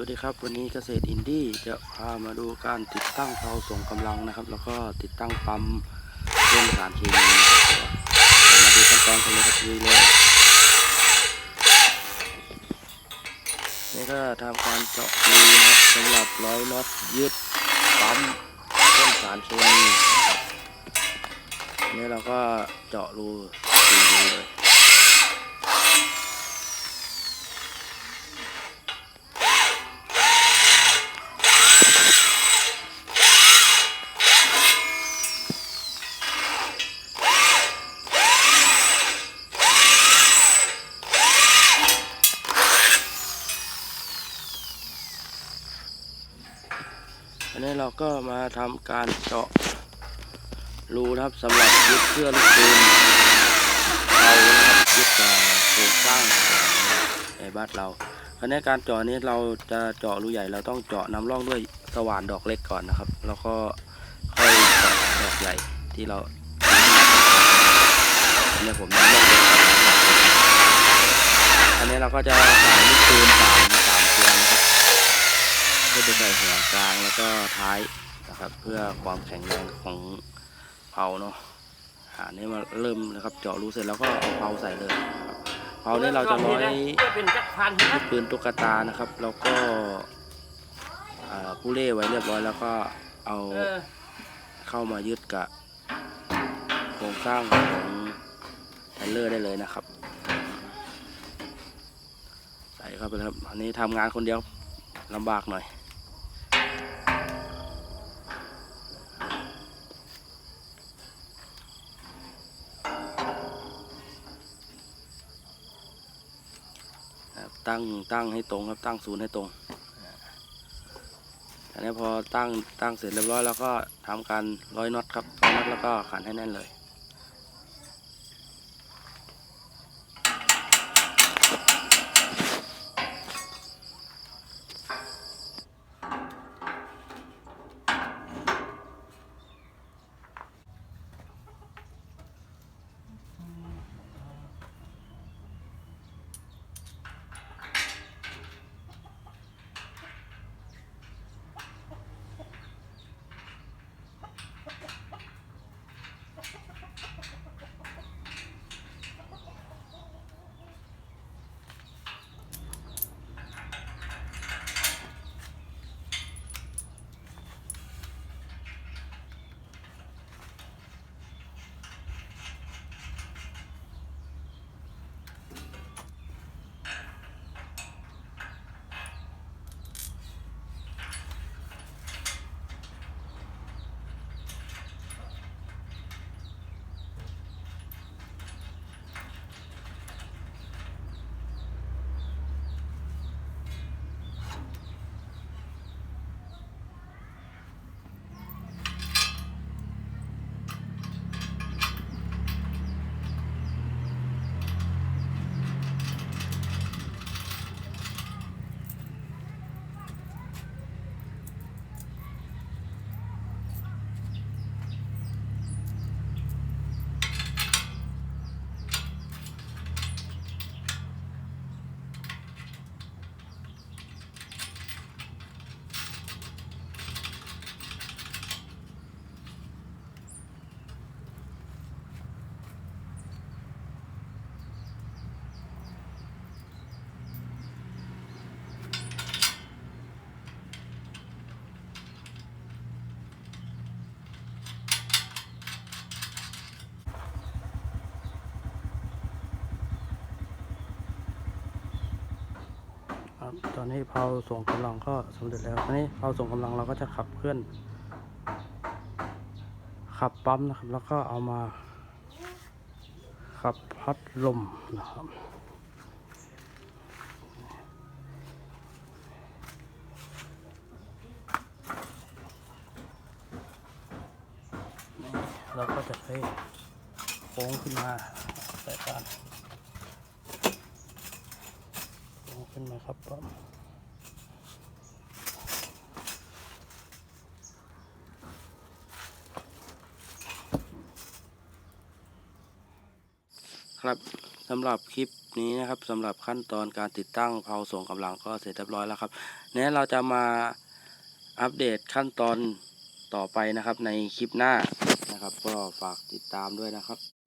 วัสดีครับ วันนี้เกษตรอินดี้จะพามาดูการติดตั้งเตาส่งกำลังนะครับ แล้วก็ติดตั้งปั๊มเรื่องสารเคมีมาดูขั้นตอนกันเลยครับลุยเลยนี่ก็ทำการเจาะรูนะสำหรับร้อยน็อตยึดปั๊มเรื่องสารเคมีนะครับนี่เราก็เจาะรูดูดูเลย เราก็มาทำการเจาะรูนะครับสำหรับยึดเครื่องลูกปืนเรานะครับยึดกับโครงสร้างในบ้านเราคราวนี้การเจาะนี้เราจะเจาะรูใหญ่เราต้องเจาะนำร่องด้วยสว่านดอกเล็กก่อนนะครับ แล้วก็ค่อยเจาะดอกใหญ่ที่เราอันนี้ผมนำร่องเล็กก่อนนะครับอันนี้เราก็จะใส่ลูกปืนสามสามตัวนะครับ เพื่อจะใส่หัวกลางแล้วก็ท้ายนะครับ เพื่อความแข็งแรงของเผาเนาะอ่านี่มาเริ่มนะครับ เจาะรูเสร็จแล้วก็เอาเผาใส่เลยนะครับเผานี่เราจะร้อยลูกปืนตุ๊กตานะครับ แล้วก็ผู้เล่ไว้เรียบร้อยแล้วก็เอาเข้ามายึดกับโครงสร้างของเทเลอร์ได้เลยนะครับ ใส่เข้าไปครับอันนี้ทำงานคนเดียวลำบากหน่อย ครับตั้งตั้งให้ตรงครับตั้งศูนย์ให้ตรงอันนี้พอตั้งตั้งเสร็จเรียบร้อยแล้วก็ทำการร้อยน็อตครับร้อยน็อตแล้วก็ขันให้แน่นเลย ครับ ตอนนี้เผาส่งกำลังก็สำเร็จแล้วตอนนี้เผาส่งกำลังเราก็จะขับเคลื่อน ขับปั๊มนะครับ แล้วก็เอามา ขับพัดลมนะครับเราก็จะใช้โค้งขึ้นมาใส่การ ลง ขึ้นมาครับผมครับสำหรับคลิปนี้นะครับสำหรับขั้นตอนการติดตั้งเผาส่งกำลังก็เสร็จเรียบร้อยแล้วครับเนี่ยเราจะมาอัปเดตขั้นตอนต่อไปนะครับในคลิปหน้านะครับ ก็ฝากติดตามด้วยนะครับ